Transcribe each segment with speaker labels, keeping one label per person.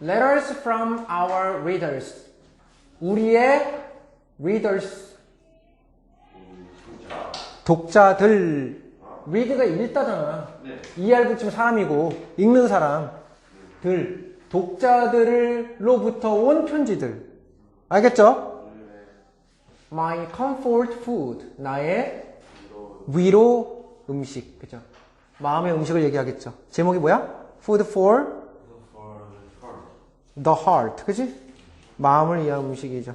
Speaker 1: letters from our readers. 우리의 readers. 독자들. read가 읽다잖아.
Speaker 2: 네.
Speaker 1: ER 붙이면 사람이고, 읽는 사람들. 독자들로부터 온 편지들. 알겠죠? My comfort food. 나의 위로 음식. 그죠? 마음의 음식을 얘기하겠죠. 제목이 뭐야? Food for the heart. 그지? 마음을 위한 음식이죠.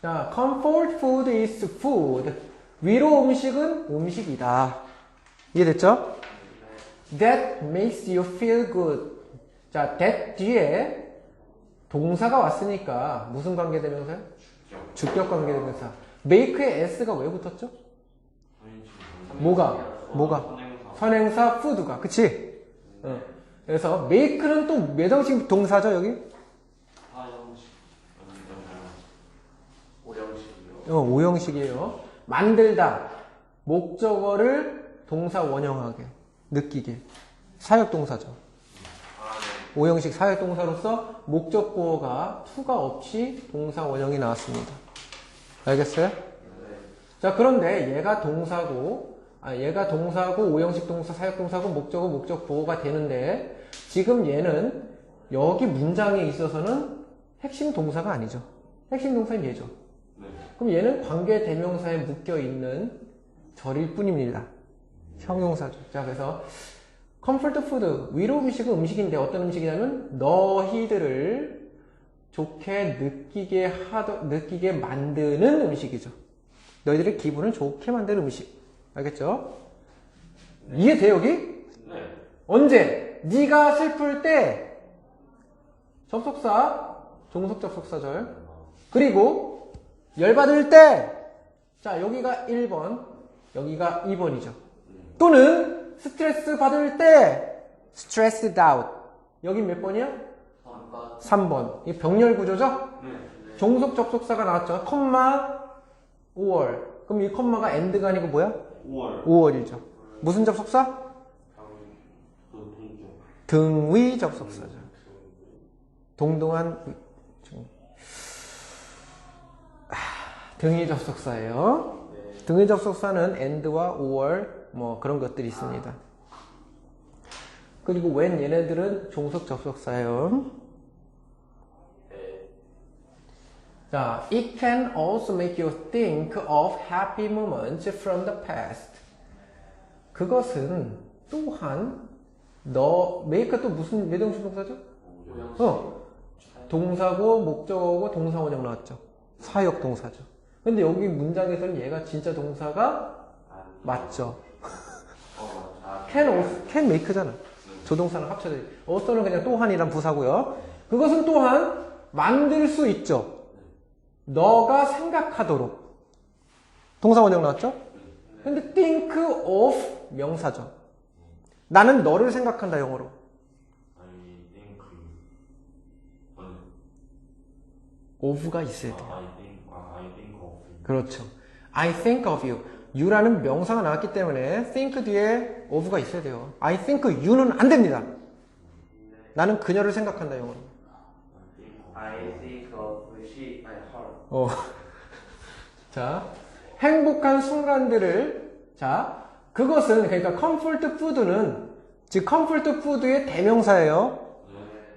Speaker 1: 자, comfort food is food. 위로 음식은 음식이다. 이해됐죠? That makes you feel good. 자, that 뒤에 동사가 왔으니까 무슨 관계대명사요? 주격 관계대명사. make에 s가 왜 붙었죠? 뭐가? 뭐가? 선행사 food가. 그치? 어. 그래서 make는 또몇 형식 동사죠, 여기?
Speaker 2: 사형식 오형식이요.
Speaker 1: 어, 오형식이에요. 만들다. 목적어를 동사 원형하게. 느끼게. 사역 동사죠.
Speaker 2: 아 네.
Speaker 1: 오형식 사역 동사로서 목적 보어가 투가 없이 동사 원형이 나왔습니다. 알겠어요? 자, 그런데 얘가 동사고, 아, 얘가 동사고, 오형식 동사, 사역동사고, 목적어, 목적보어가 되는데, 지금 얘는 여기 문장에 있어서는 핵심 동사가 아니죠. 핵심 동사는 얘죠.
Speaker 2: 네.
Speaker 1: 그럼 얘는 관계 대명사에 묶여 있는 절일 뿐입니다. 형용사죠. 자, 그래서 컴포트 푸드 위로 음식은 음식인데 어떤 음식이냐면 너희들을 좋게 느끼게 하도 느끼게 만드는 음식이죠. 너희들의 기분을 좋게 만드는 음식. 알겠죠? 이해돼 여기?
Speaker 2: 네.
Speaker 1: 언제? 네가 슬플 때 접속사 종속 접속사절 그리고 열받을 때 자, 여기가 1번, 여기가 2번이죠. 또는 스트레스 받을 때 stressed out. 여기 몇 번이야?
Speaker 2: 삼바.
Speaker 1: 3번. 이 병렬 구조죠?
Speaker 2: 네.
Speaker 1: 종속 접속사가 나왔죠. 컴마 5월. 그럼 이 컴마가 end가 아니고 뭐야?
Speaker 2: 5월.
Speaker 1: 5월이죠. 무슨 접속사? 등위 접속사죠. 동동한 등- 아, 등위 접속사예요. 등위 접속사는 and와 5월 뭐 그런 것들이 있습니다. 그리고 when 얘네들은 종속 접속사예요.
Speaker 2: 네.
Speaker 1: 자, it can also make you think of happy moments from the past. 그것은 또한 너 make 또 무슨 매동식 동사죠? 어. 동사고 목적어고 동사 원형 나왔죠. 사역 동사죠. 근데 여기 문장에서는 얘가 진짜 동사가 맞죠. can also, can make잖아. 조동사랑 합쳐져. also는 그냥 또한이란 부사고요. 그것은 또한 만들 수 있죠. 너가 생각하도록. 동사 원형 나왔죠? 근데 think of 명사죠. 나는 너를 생각한다 영어로. Of가 있어야 돼.
Speaker 2: 아, I think. 아, I think of.
Speaker 1: 그렇죠. I think of you. you라는 명사가 나왔기 때문에 think 뒤에 of가 있어야 돼요. I think you는 안 됩니다. 나는 그녀를 생각한다 영어로.
Speaker 2: I
Speaker 1: 어. 자, 행복한 순간들을 자, 그것은 그러니까 comfort food는 즉 comfort food의 대명사예요.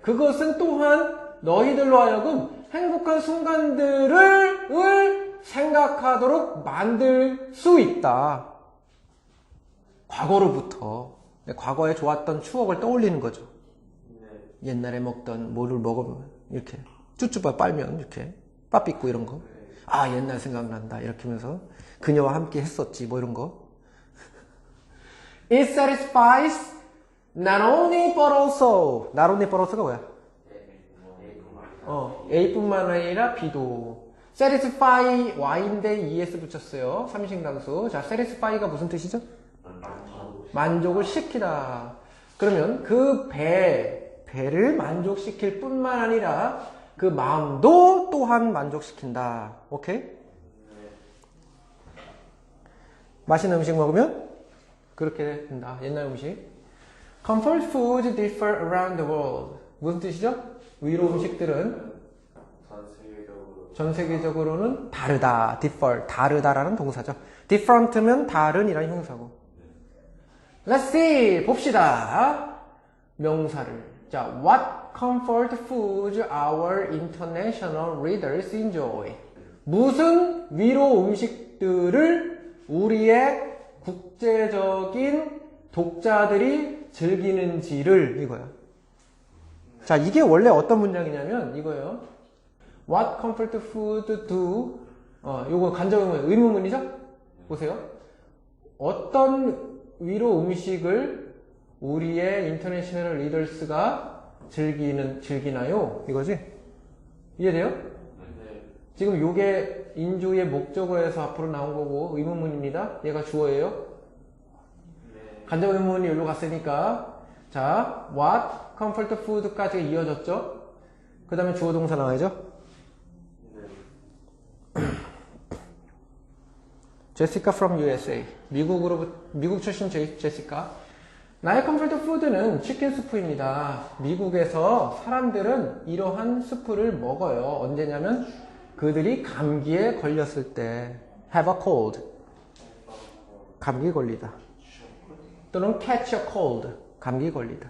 Speaker 1: 그것은 또한 너희들로 하여금 행복한 순간들을 을 생각하도록 만들 수 있다. 과거로부터 네, 과거에 좋았던 추억을 떠올리는 거죠.
Speaker 2: 네.
Speaker 1: 옛날에 먹던 뭐를 먹으면 이렇게 쭈쭈바 빨면 이렇게 빠삐꾸 이런 거. 아 옛날 생각난다 이렇게 하면서 그녀와 함께 했었지 뭐 이런 거. It satisfies not only but also. not only but also가 뭐야? 어, A뿐만 아니라 B도. satisfy Y인데 ES 붙였어요. 삼식 단수. 자, satisfy가 무슨 뜻이죠? 만족을 시키다. 그러면 그 배, 배를 만족시킬 뿐만 아니라 그 마음도 또한 만족시킨다. 오케이? 맛있는 음식 먹으면 그렇게 된다. 옛날 음식. Comfort foods differ around the world. 무슨 뜻이죠? 위로 음식들은
Speaker 2: 전 세계적으로
Speaker 1: 전 세계적으로는 다르다. differ. 다르다라는 동사죠. different면 다른이라는 형사고. Let's see. 봅시다. 명사를. 자, what comfort foods our international readers enjoy? 무슨 위로 음식들을 우리의 국제적인 독자들이 즐기는지를 이거야. 자, 이게 원래 어떤 문장이냐면 이거예요. What comfort food do? 어, 요거 간접의문, 의문문이죠? 보세요. 어떤 위로 음식을 우리의 인터내셔널 리더스가 즐기는, 즐기나요? 이거지? 이해돼요?
Speaker 2: 네.
Speaker 1: 지금 요게 인조의 목적어에서 앞으로 나온 거고 의문문입니다. 얘가 주어예요.
Speaker 2: 네.
Speaker 1: 간접 의문이 여기로 갔으니까 자, what comfort food까지 이어졌죠? 그 다음에 주어 동사 나와야죠?
Speaker 2: 네.
Speaker 1: 제시카 from USA. 미국으로 미국 출신 제, 제시카. 나의 컴for트 푸드는 치킨 수프입니다. 미국에서 사람들은 이러한 수프를 먹어요. 언제냐면 그들이 감기에 걸렸을 때 have a cold. 감기 걸리다. 또는 catch a cold. 감기 걸리다.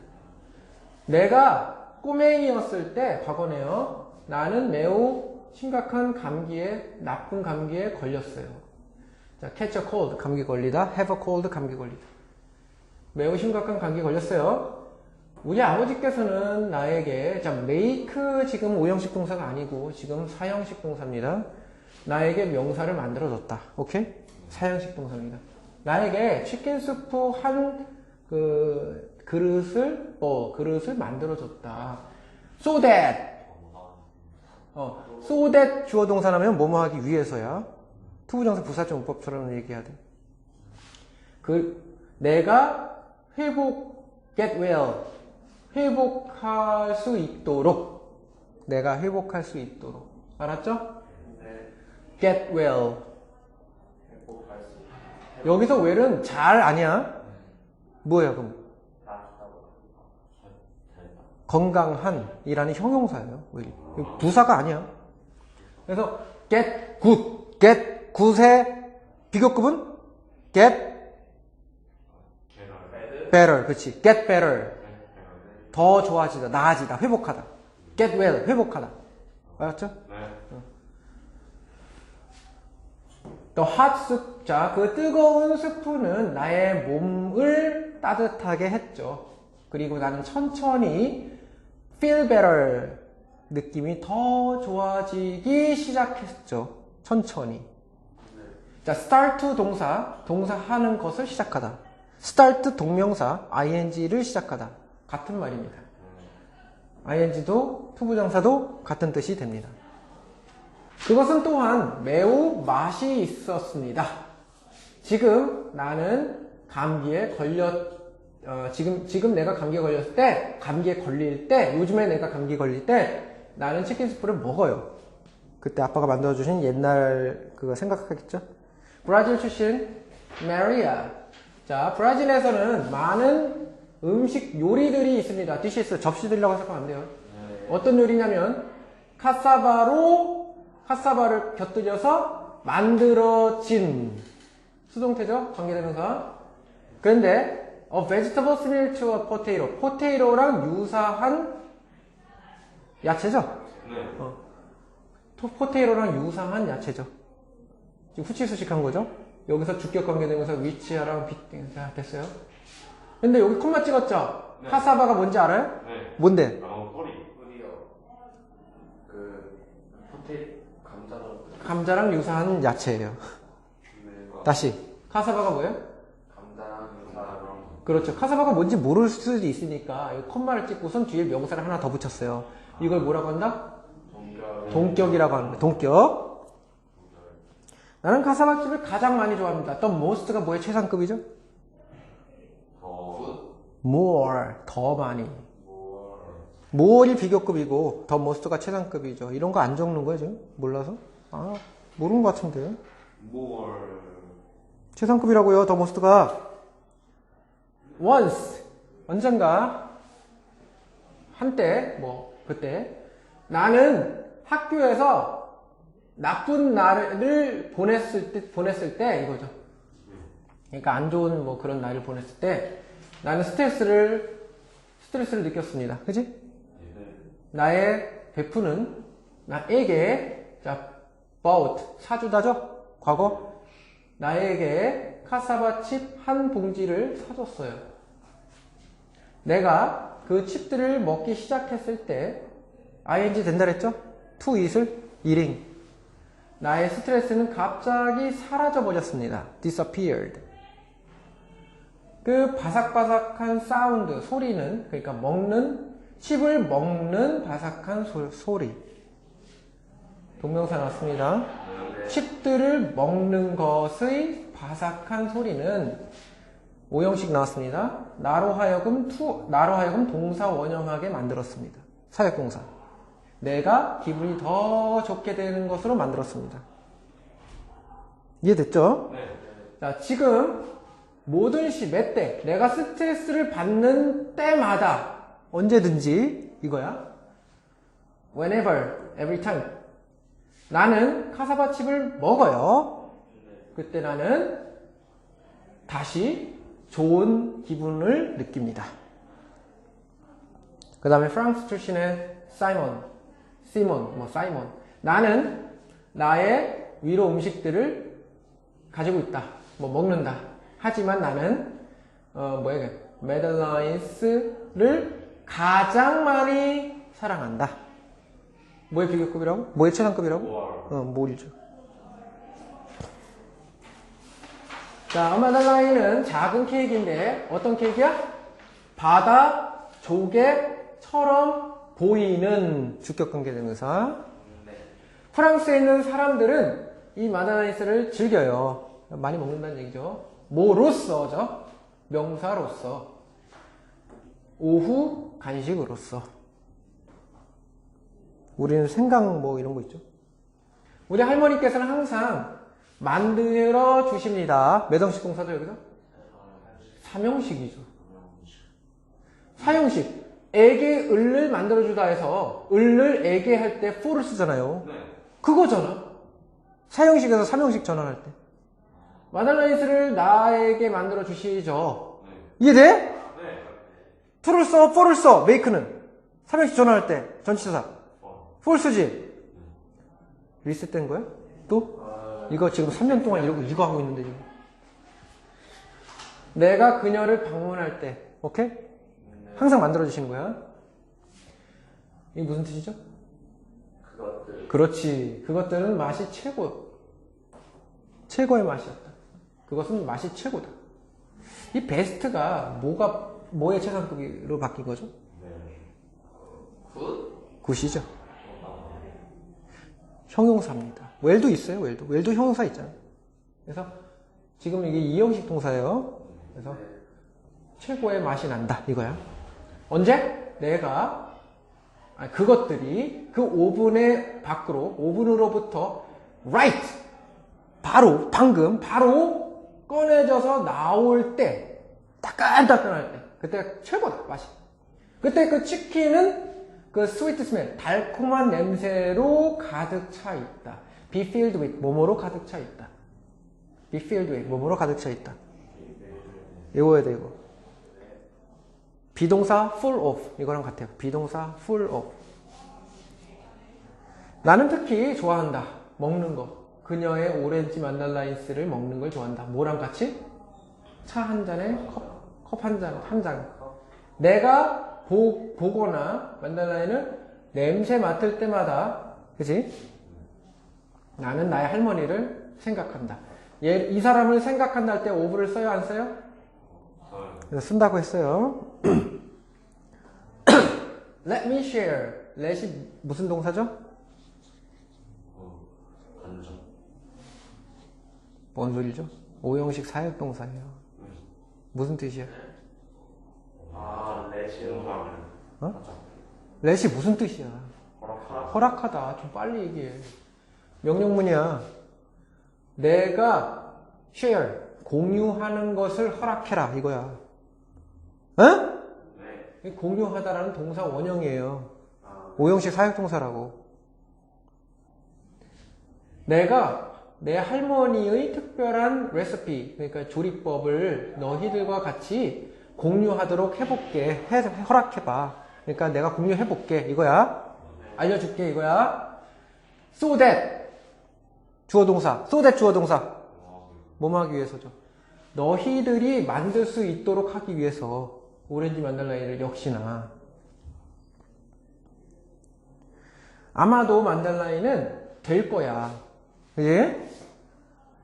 Speaker 1: 내가 꼬맹이였을 때 과거네요. 나는 매우 심각한 감기에 나쁜 감기에 걸렸어요. 자, catch a cold 감기 걸리다, have a cold 감기 걸리다. 매우 심각한 감기 걸렸어요. 우리 아버지께서는 나에게 자, make 지금 오형식 동사가 아니고 지금 사형식 동사입니다. 나에게 명사를 만들어 줬다. 오케이? 사형식 동사입니다. 나에게 치킨 수프 한그 그릇을 어, 그릇을 만들어 줬다. so that 어, so that 주어 동사라면 뭐뭐 하기 위해서야. 투부정사 부사정법처럼 얘기해야 돼. 그 내가 회복 get well 회복할 수 있도록 내가 회복할 수 있도록 알았죠?
Speaker 2: 네.
Speaker 1: get well
Speaker 2: 행복할 수
Speaker 1: 여기서 well은 잘 아니야? 뭐야 그럼? 건강한이라는 형용사예요. 부사가 아니야. 그래서 get good, get good의 비교급은 get better, 그렇지? get better, 더 좋아지다, 나아지다, 회복하다. get well, 회복하다. 알았죠?
Speaker 2: 네.
Speaker 1: 또 hot soup, 자, 그 뜨거운 스프는 나의 몸을 따뜻하게 했죠. 그리고 나는 천천히 feel better 느낌이 더 좋아지기 시작했죠. 천천히. 자, start 동사, 동사 하는 것을 시작하다. Start 동명사, ing를 시작하다. 같은 말입니다. ing도 투부정사도 같은 뜻이 됩니다. 그것은 또한 매우 맛이 있었습니다. 지금 나는 감기에 걸렸, 어, 지금, 지금 내가 감기에 걸렸을 때, 감기에 걸릴 때, 요즘에 내가 감기 걸릴 때, 나는 치킨 스프를 먹어요. 그때 아빠가 만들어주신 옛날 그거 생각하겠죠? 브라질 출신 메리아. 자, 브라질에서는 많은 음식 요리들이 있습니다. 디시스, 접시들이라고 생각하면 안 돼요. 어떤 요리냐면 카사바로 카사바를 곁들여서 만들어진 수동태죠? 관계대명사 그런데 a vegetable similar to a potato. 포테이로랑 유사한 야채죠?
Speaker 2: 네.
Speaker 1: 토- 포테이로랑 유사한 야채죠. 지금 후치 수식한 거죠 여기서 주격 관계대명사 위치하랑 빗 자, 됐어요 근데 여기 콤마 찍었죠
Speaker 2: 네.
Speaker 1: 카사바가 뭔지 알아요?
Speaker 2: 네.
Speaker 1: 뭔데?
Speaker 2: 어, 허리. 허리요. 그 호텔 감자로
Speaker 1: 감자랑 유사한 야채예요
Speaker 2: 네.
Speaker 1: 다시 카사바가 뭐예요?
Speaker 2: 감자랑
Speaker 1: 그렇죠. 카사바가 뭔지 모를 수도 있으니까 이 콤마를 찍고선 뒤에 명사를 하나 더 붙였어요. 이걸 뭐라고 한다?
Speaker 2: 동결.
Speaker 1: 동격이라고 하는 거예요. 동격. 나는 카사바집을 가장 많이 좋아합니다. 또 most가 뭐의 최상급이죠?
Speaker 2: 더.
Speaker 1: more, 더 많이.
Speaker 2: 뭐.
Speaker 1: more이 비교급이고 더 most가 최상급이죠. 이런 거 안 적는 거예요 지금? 몰라서? 아 모르는 것 같은데.
Speaker 2: more.
Speaker 1: 최상급이라고요. 더 most가 once 언젠가 한때 뭐 그때 나는 학교에서 나쁜 날을 보냈을 때 보냈을 때 이거죠. 그러니까 안 좋은 뭐 그런 날을 보냈을 때 나는 스트레스를 스트레스를 느꼈습니다. 그지? 나의 베푸는 나에게 자 bought 사주다죠? 과거 나에게 카사바 칩 한 봉지를 사줬어요. 내가 그 칩들을 먹기 시작했을 때 ing 된다 그랬죠? to eat을 eating 나의 스트레스는 갑자기 사라져 버렸습니다. disappeared 그 바삭바삭한 사운드 소리는 그러니까 먹는 칩을 먹는 바삭한 소, 소리 동명사 나왔습니다. 칩들을 먹는 것의 바삭한 소리는 오형식 나왔습니다. 나로 하여금 투, 나로 하여금 동사 원형하게 만들었습니다. 사역동사. 내가 기분이 더 좋게 되는 것으로 만들었습니다. 이해됐죠? 자, 지금 모든 시, 몇 때, 내가 스트레스를 받는 때마다 언제든지 이거야. Whenever, every time. 나는 카사바 칩을 먹어요. 그때 나는 다시 좋은 기분을 느낍니다. 그 다음에 프랑스 출신의 사이먼, 시몬, 뭐 사이먼. 나는 나의 위로 음식들을 가지고 있다. 뭐 먹는다. 하지만 나는 어 뭐야 이게 메들라인스를 가장 많이 사랑한다. 뭐의 비교급이라고? 뭐의 최상급이라고? 어, 몰이죠. 자, 메들라인은 작은 케이크인데 어떤 케이크야? 바다 조개처럼 보이는 주격관계대명사. 프랑스에 있는 사람들은 이 마다나이스를 즐겨요. 많이 먹는다는 얘기죠. 뭐로써죠? 명사로서. 오후 간식으로서. 우리는 생강 뭐 이런 거 있죠. 우리 할머니께서는 항상 만들어 주십니다. 몇 형식 동사죠 여기서? 삼형식이죠. 사형식. 에게 을을 만들어주다 해서 을을 에게 할 때 for를 쓰잖아요. 그거잖아. 사형식에서 삼형식 전환할 때. 마달라이스를 나에게 만들어 주시죠. 이해돼? to를 써, for를 써, make는. 삼형식 전환할 때, 전치사. for 쓰지? 리셋된 거야? 또? 이거 지금 3년 동안 이러고 이거 하고 있는데 지금. 내가 그녀를 방문할 때, 오케이? 항상 만들어 주시는 거야. 이게 무슨 뜻이죠?
Speaker 2: 그것들
Speaker 1: 그렇지. 그것들은 맛이 최고. 최고의 맛이었다. 그것은 맛이 최고다. 이 베스트가 뭐가, 뭐의 최상급으로 바뀐 거죠?
Speaker 2: 굿?
Speaker 1: 굿이죠. 형용사입니다. 웰도 있어요, 웰도. 웰도 형용사 있잖아요. 그래서 지금 이게 이형식 동사예요. 그래서 최고의 맛이 난다, 이거야. 언제? 내가 그것들이 그 오븐의 밖으로 오븐으로부터 right 바로 방금 바로 꺼내져서 나올 때 따끈따끈할 때 그때 최고다 맛이. 그때 그 치킨은 그 스위트 스멜 달콤한 냄새로 가득 차 있다. Be filled with 뭐뭐로 가득 차 있다. Be filled with 뭐뭐로 가득 차 있다. 외워야 돼 이거 비동사 full of 이거랑 같아요. 비동사 full of. 나는 특히 좋아한다. 먹는 거. 그녀의 오렌지 만달라인스를 먹는 걸 좋아한다. 뭐랑 같이? 차 한 잔에 컵한 잔, 한 잔. 내가 보, 보거나 만달라인을 냄새 맡을 때마다, 그지? 나는 나의 할머니를 생각한다. 얘, 이 사람을 생각한다 할 때 오브를 써요, 안 써요? 쓴다고 했어요. Let me share. let이 무슨 동사죠? 뭔 소리죠? 오형식 사역 동사예요. 무슨 뜻이야?
Speaker 2: 아 레지오만
Speaker 1: 어? let이 무슨 뜻이야?
Speaker 2: 허락하라
Speaker 1: 허락하다. 좀 빨리 얘기해. 명령문이야. 내가 share 공유하는 것을 허락해라 이거야. 어?
Speaker 2: 네
Speaker 1: 공유하다라는 동사 원형이에요.
Speaker 2: 아,
Speaker 1: 오형식 사역동사라고. 내가 내 할머니의 특별한 레시피, 그러니까 조리법을 너희들과 같이 공유하도록 해볼게. 해, 허락해봐. 그러니까 내가 공유해볼게. 이거야. 알려줄게. 이거야. So that. 주어동사. So that 주어동사. 뭐뭐 하기 위해서죠? 너희들이 만들 수 있도록 하기 위해서 오렌지 만달라이를 역시나 아마도 만달라이는 될 거야. 그지?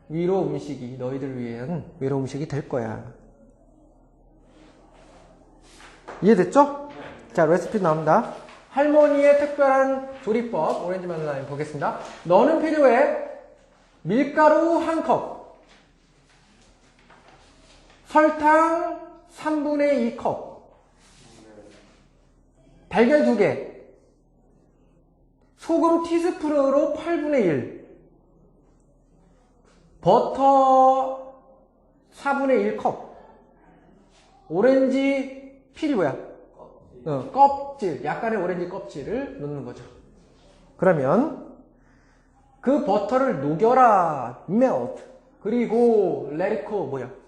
Speaker 1: 위로 음식이 너희들 위한 위로 음식이 될 거야. 이해됐죠? 자, 레시피 나옵니다. 할머니의 특별한 조리법 오렌지 만달라이 보겠습니다. 너는 필요해 밀가루 한 컵, 설탕 3분의 2컵, 달걀 2개, 소금 티스푼으로 8분의 1, 버터 4분의 1컵, 오렌지 필이 뭐야? 어, 껍질, 약간의 오렌지 껍질을 넣는 거죠. 그러면 그 버터를 녹여라, melt. 그리고 let it cool 뭐야?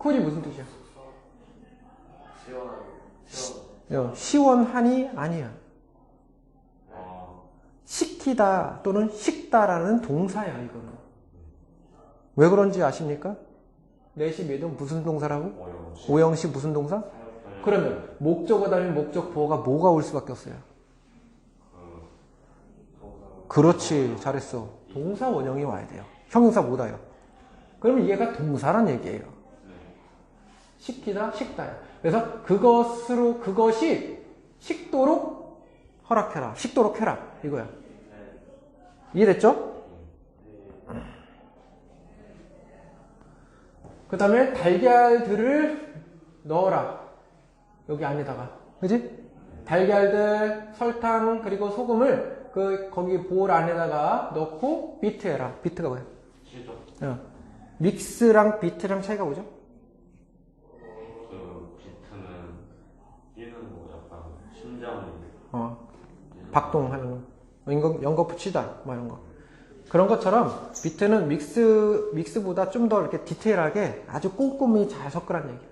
Speaker 1: Cool이 무슨 뜻이야?
Speaker 2: 시원한, 시원.
Speaker 1: 어, 시원하니 아니야.
Speaker 2: 아,
Speaker 1: 식히다 또는 식다라는 동사야 이거는. 왜 그런지 아십니까? 내시 매도 무슨 동사라고? 오형시 무슨 동사? 그러면 목적어 다음에 목적 보어가 뭐가 올 수밖에 없어요. 그렇지 잘했어. 동사 원형이 와야 돼요. 형용사 못 와요. 그러면 얘가 동사란 얘기예요. 식히다 식다야. 그래서 그것으로 그것이 식도록 허락해라. 식도록 해라. 이거야. 이해됐죠? 그 다음에 달걀들을 넣어라. 여기 안에다가. 그지? 달걀들, 설탕, 그리고 소금을 그, 거기 볼 안에다가 넣고 비트해라. 비트가 뭐야? 어. 믹스랑 비트랑 차이가 뭐죠? 어. 박동하는 거. 연거, 연거 붙이다. 뭐 이런 거. 그런 것처럼 비트는 믹스, 믹스보다 좀 더 이렇게 디테일하게 아주 꼼꼼히 잘 섞으라는 얘기야.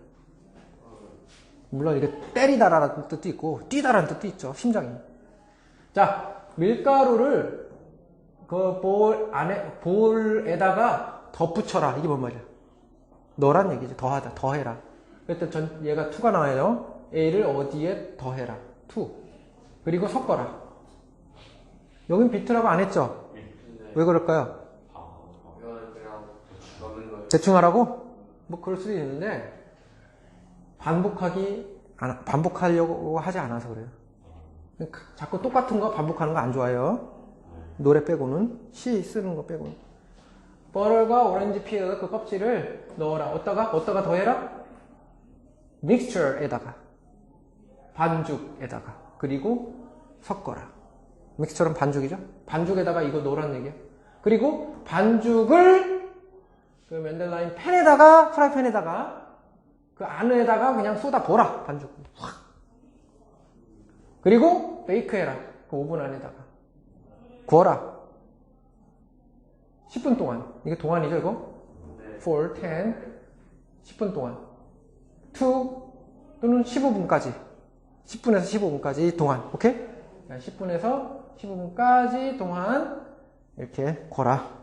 Speaker 1: 물론 이게 때리다라는 뜻도 있고 뛰다라는 뜻도 있죠. 심장이. 자, 밀가루를 그 볼 안에 볼에다가 덧붙여라. 이게 뭔 말이야? 너란 얘기죠. 더하다. 더해라. 그때 전 얘가 투가 나와요. A를 어디에 더해라. 투. 그리고 섞어라. 여긴 비트라고 안 했죠? 왜 그럴까요?
Speaker 2: 거예요.
Speaker 1: 대충 하라고? 뭐 그럴 수도 있는데 반복하기 안- 반복하려고 하지 않아서 그래요. 자꾸 똑같은 거 반복하는 거 안 좋아해요. 노래 빼고는 시 쓰는 거 빼고는. 버럴과 오렌지 피어 그 껍질을 넣어라. 어디다가 어디다가 더해라? 믹스처에다가 반죽에다가 그리고 섞어라. 믹스처는 반죽이죠? 반죽에다가 이거 넣으라는 얘기야. 그리고 반죽을 그 맨델라인 팬에다가 프라이팬에다가 그 안에다가 그냥 쏟아 보라 반죽 확 그리고 베이크해라 그 오븐 안에다가 구워라 10분 동안 이게 동안이죠 이거
Speaker 2: 네.
Speaker 1: for 10 10분 동안 2 또는 15분까지 10분에서 15분까지 동안 오케이 10분에서 15분까지 동안 이렇게 구워라